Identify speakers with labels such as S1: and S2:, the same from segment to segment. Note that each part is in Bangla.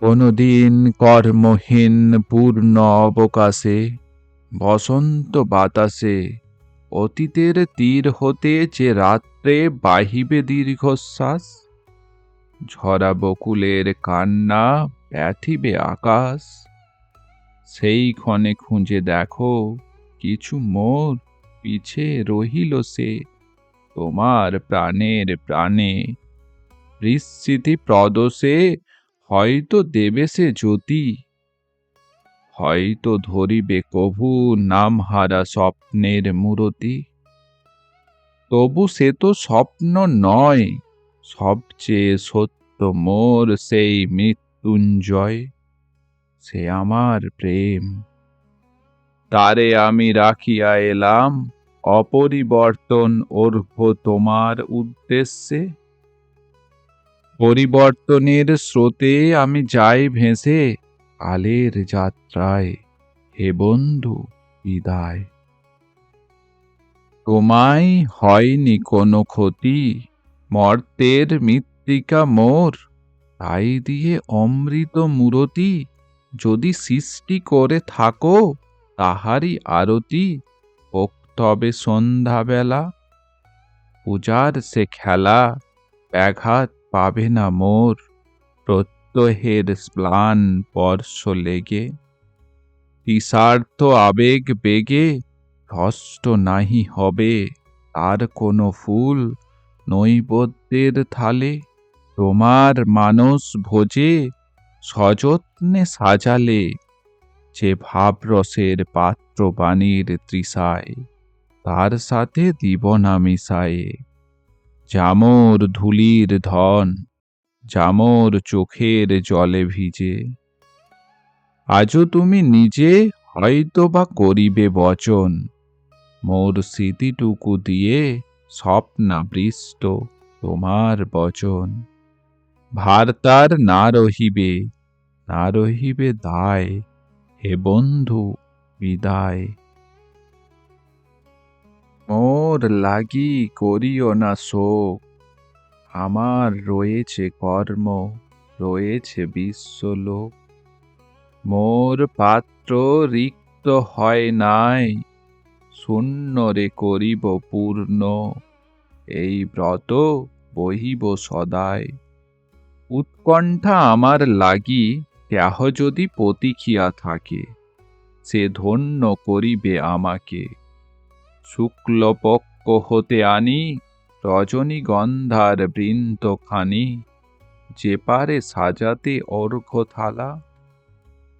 S1: কোনদিন কর্মহীন পূর্ণ অবকাশে, বসন্ত বাতাসে, অতীতের তীর হতে যে রাত্রে বাহিবে দীর্ঘশ্বাস, ঝরা বকুলের কান্না ব্যথিবে আকাশ। সেই ক্ষণে খুঁজে দেখো, কিছু মোর পিছে রহিল সে, তোমার প্রাণের প্রাণে। হৃস্মৃতি প্রদোষে হয়তো দেবে সে জ্যোতি। হয়তো ধরিবে কভু নামহারা স্বপ্নের মূরতি। তবু সে তো স্বপ্ন নয়, সবচেয়ে সত্য মোর সেই মৃত্যুঞ্জয়, সে আমার প্রেম। তারে আমি রাখিয়া এলাম, অপরিবর্তন অর্ঘ তোমার উদ্দেশ্যে। পরিবর্তনের স্রোতে আমি যাই ভেসে, কালের যাত্রায় হে বন্ধু, বিদায়। তোমায় হয়নি কোনো ক্ষতি, মর্তের মৃত্তিকা মোর, তাই দিয়ে অমৃত মূরতি যদি সৃষ্টি করে থাকো, তাহারই আরতি হোক তবে সন্ধ্যাবেলা। পূজার সে খেলা, ব্যাঘাত পাবে না মোর। প্রত্যহের স্প্লান স্পর্শ লেগে, তিসার্থ আবেগ বেগে হষ্ট নাহি হবে তার কোনো ফুল নৈবদ্যের থালে। তোমার মানস ভোজে সযত্নে সাজালে যে ভাবরসের পাত্র বাণীর তৃষায়, তার সাথে দিব না মিশায়ে। জামর ধুলির ধন, জামর চোখের জলে ভিজে। আজও তুমি নিজে হয়তো বা করিবে বচন, মোর স্মৃতিটুকু দিয়ে স্বপ্নাবৃষ্ট তোমার বচন। ভার তার না রহিবে না রহিবে দায়, হে বন্ধু বিদায়। মোর লাগি করিও না শোক। আমার রয়েছে কর্ম, রয়েছে বিশ্বলোক। মোর পাত্র রিক্ত হয় নাই, শূন্য রে করিব পূর্ণ। এই ব্রত বহিব সদায় উৎকণ্ঠা আমার লাগি দেহ যদি প্রতীক্ষিয়া থাকে, সে ধন্য করিবে আমাকে। শুক্লপক্ষ হতে আনি, রজনীগন্ধার বৃন্তখানি যে পারে সাজাতে অর্ঘ থালা।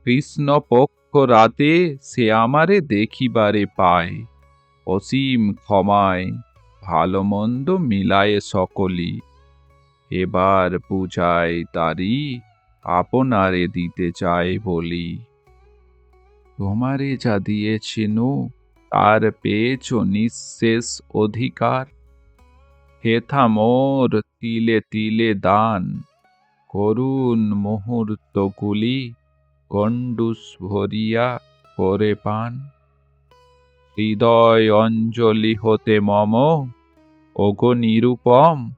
S1: কৃষ্ণপক্ষ রাতে সে আমারে দেখিবারে পায়, অসীম ক্ষমায় ভালো মন্দ মিলায়ে সকলি। এবার পূজায় তারি আপনারে দিতে চায় বলি। তোমারে যা দিয়েছিনু তার পেয়েছ নিঃশেষ অধিকার। হেথা মোর তিলে তিলে দান, করুণ মুহূর্তগুলি গণ্ডুস ভরিয়া করে পান। হৃদয় অঞ্জলি হতে মম, ওগো নিরুপম,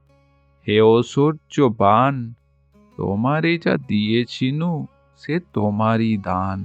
S1: হে ঐশ্বর্য বান, তোমারে যা দিয়েছিনু সে তোমারই দান।